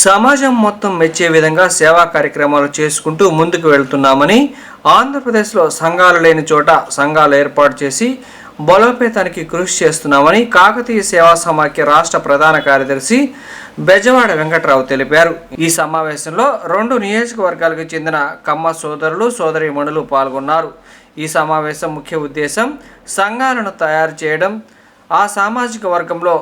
సమాజం మొత్తం మెచ్చే విధంగా సేవా కార్యక్రమాలు చేసుకుంటూ ముందుకు వెళ్తున్నామని ఆంధ్రప్రదేశ్లో సంఘాలు లేని చోట సంఘాలు ఏర్పాటు చేసి బలోపేతానికి కృషి చేస్తున్నామని కాకతీయ సేవా సమాఖ్య రాష్ట్ర ప్రధాన కార్యదర్శి బెజవాడ వెంకట్రావు తెలిపారు. ఈ సమావేశంలో రెండు నియోజకవర్గాలకు చెందిన కమ్మ సోదరులు సోదరీమణులు పాల్గొన్నారు. ఈ సమావేశం ముఖ్య ఉద్దేశం సంఘాలను తయారు చేయడం ఆ సామాజిక వర్గంలో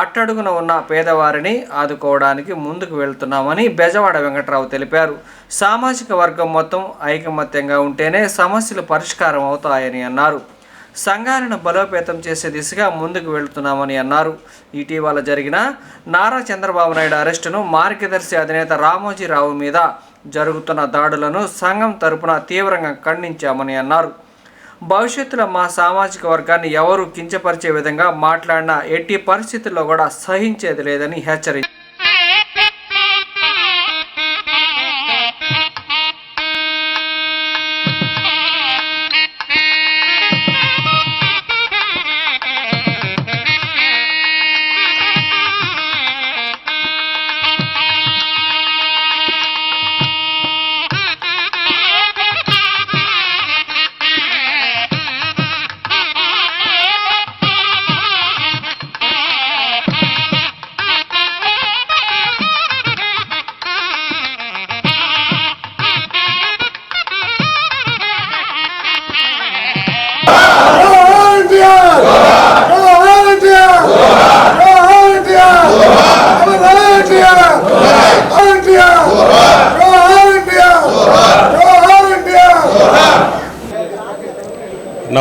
అట్టడుగున ఉన్న పేదవారిని ఆదుకోవడానికి ముందుకు వెళ్తున్నామని బెజవాడ వెంకట్రావు తెలిపారు. సామాజిక వర్గం మొత్తం ఐకమత్యంగా ఉంటేనే సమస్యలు పరిష్కారం అవుతాయని అన్నారు. సంఘాలను బలోపేతం చేసే దిశగా ముందుకు వెళ్తున్నామని అన్నారు. ఇటీవల జరిగిన నారా చంద్రబాబు నాయుడు అరెస్టును మార్గదర్శి అధినేత రామోజీరావు మీద జరుగుతున్న దాడులను సంఘం తరపున తీవ్రంగా ఖండించామని అన్నారు. భవిష్యత్తులో మా సామాజిక వర్గాన్ని ఎవరు కించపరిచే విధంగా మాట్లాడినా ఎట్టి పరిస్థితుల్లో కూడా సహించేది లేదని హెచ్చరించారు.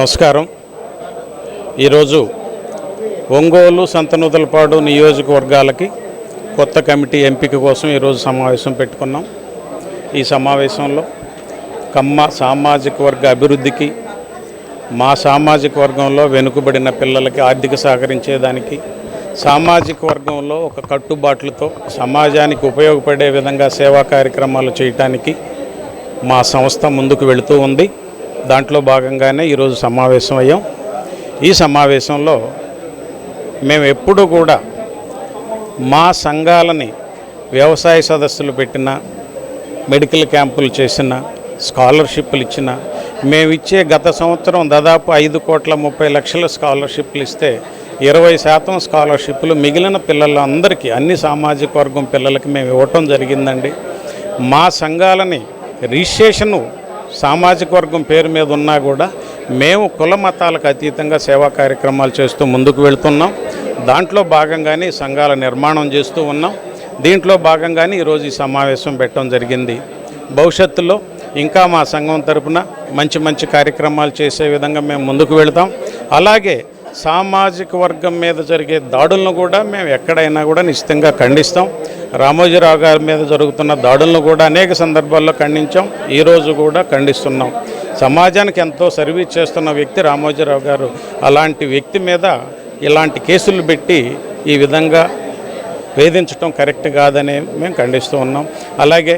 నమస్కారం. ఈరోజు ఒంగోలు సంతనూతలపాడు నియోజకవర్గాలకి కొత్త కమిటీ ఎంపిక కోసం ఈరోజు సమావేశం పెట్టుకున్నాం. ఈ సమావేశంలో కమ్మ సామాజిక వర్గ అభివృద్ధికి మా సామాజిక వర్గంలో వెనుకబడిన పిల్లలకి ఆర్థిక సహకరించేదానికి సామాజిక వర్గంలో ఒక కట్టుబాట్లతో సమాజానికి ఉపయోగపడే విధంగా సేవా కార్యక్రమాలు చేయటానికి మా సంస్థ ముందుకు వెళుతూ ఉంది. దాంట్లో భాగంగానే ఈరోజు సమావేశం అయ్యాం. ఈ సమావేశంలో మేము ఎప్పుడూ కూడా మా సంఘాలని వ్యవసాయ సదస్సులు పెట్టిన మెడికల్ క్యాంపులు చేసిన స్కాలర్షిప్లు ఇచ్చిన మేమిచ్చే గత సంవత్సరం దాదాపు ఐదు కోట్ల ముప్పై లక్షల స్కాలర్షిప్లు ఇస్తే ఇరవై శాతం స్కాలర్షిప్లు మిగిలిన పిల్లలందరికీ అన్ని సామాజిక వర్గం పిల్లలకి మేము ఇవ్వటం జరిగిందండి. మా సంఘాలని రిజిస్ట్రేషను సామాజిక వర్గం పేరు మీద ఉన్నా కూడా మేము కుల మతాలకు అతీతంగా సేవా కార్యక్రమాలు చేస్తూ ముందుకు వెళ్తున్నాం. దాంట్లో భాగంగానే సంఘాల నిర్మాణం చేస్తూ ఉన్నాం. దీంట్లో భాగంగానే ఈరోజు ఈ సమావేశం పెట్టడం జరిగింది. భవిష్యత్తులో ఇంకా మా సంఘం తరపున మంచి మంచి కార్యక్రమాలు చేసే విధంగా మేము ముందుకు వెళతాం. అలాగే సామాజిక వర్గం మీద జరిగే దాడులను కూడా మేము ఎక్కడైనా కూడా నిశ్చితంగా ఖండిస్తాం. రామోజీరావు గారి మీద జరుగుతున్న దాడులను కూడా అనేక సందర్భాల్లో ఖండించాం. ఈరోజు కూడా ఖండిస్తున్నాం. సమాజానికి ఎంతో సర్వీస్ చేస్తున్న వ్యక్తి రామోజీరావు గారు అలాంటి వ్యక్తి మీద ఇలాంటి కేసులు పెట్టి ఈ విధంగా వేధించడం కరెక్ట్ కాదని మేము ఖండిస్తూ ఉన్నాం. అలాగే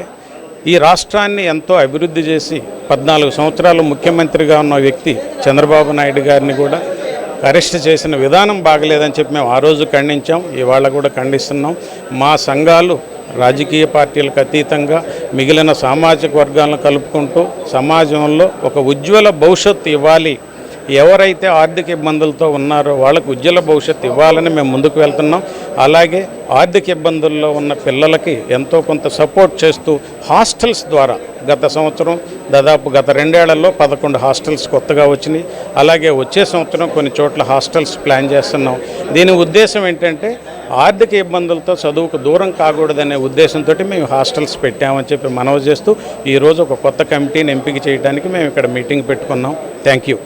ఈ రాష్ట్రాన్ని ఎంతో అభివృద్ధి చేసి పద్నాలుగు సంవత్సరాలు ముఖ్యమంత్రిగా ఉన్న వ్యక్తి చంద్రబాబు నాయుడు గారిని కూడా అరెస్ట్ చేసిన విధానం బాగలేదని చెప్పి మేము ఆ రోజు ఖండించాం. ఇవాళ కూడా ఖండిస్తున్నాం. మా సంఘాలు రాజకీయ పార్టీలకు అతీతంగా మిగిలిన సామాజిక వర్గాలను కలుపుకుంటూ సమాజంలో ఒక ఉజ్వల భవిష్యత్తు ఇవ్వాలి ఎవరైతే ఆర్థిక ఇబ్బందులతో ఉన్నారో వాళ్ళకు ఉజ్వల భవిష్యత్తు ఇవ్వాలని మేము ముందుకు వెళ్తున్నాం. అలాగే ఆర్థిక ఇబ్బందుల్లో ఉన్న పిల్లలకి ఎంతో కొంత సపోర్ట్ చేస్తూ హాస్టల్స్ ద్వారా గత సంవత్సరం దాదాపు గత రెండేళ్ళలో పదకొండు హాస్టల్స్ కొత్తగా వచ్చినాయి. అలాగే వచ్చే సంవత్సరం కొన్ని చోట్ల హాస్టల్స్ ప్లాన్ చేస్తున్నాం. దీని ఉద్దేశం ఏంటంటే ఆర్థిక ఇబ్బందులతో చదువుకు దూరం కాకూడదనే ఉద్దేశంతో మేము హాస్టల్స్ పెట్టామని చెప్పి మనవి చేస్తూ ఈరోజు ఒక కొత్త కమిటీని ఎంపిక చేయడానికి మేము ఇక్కడ మీటింగ్ పెట్టుకున్నాం. Thank you.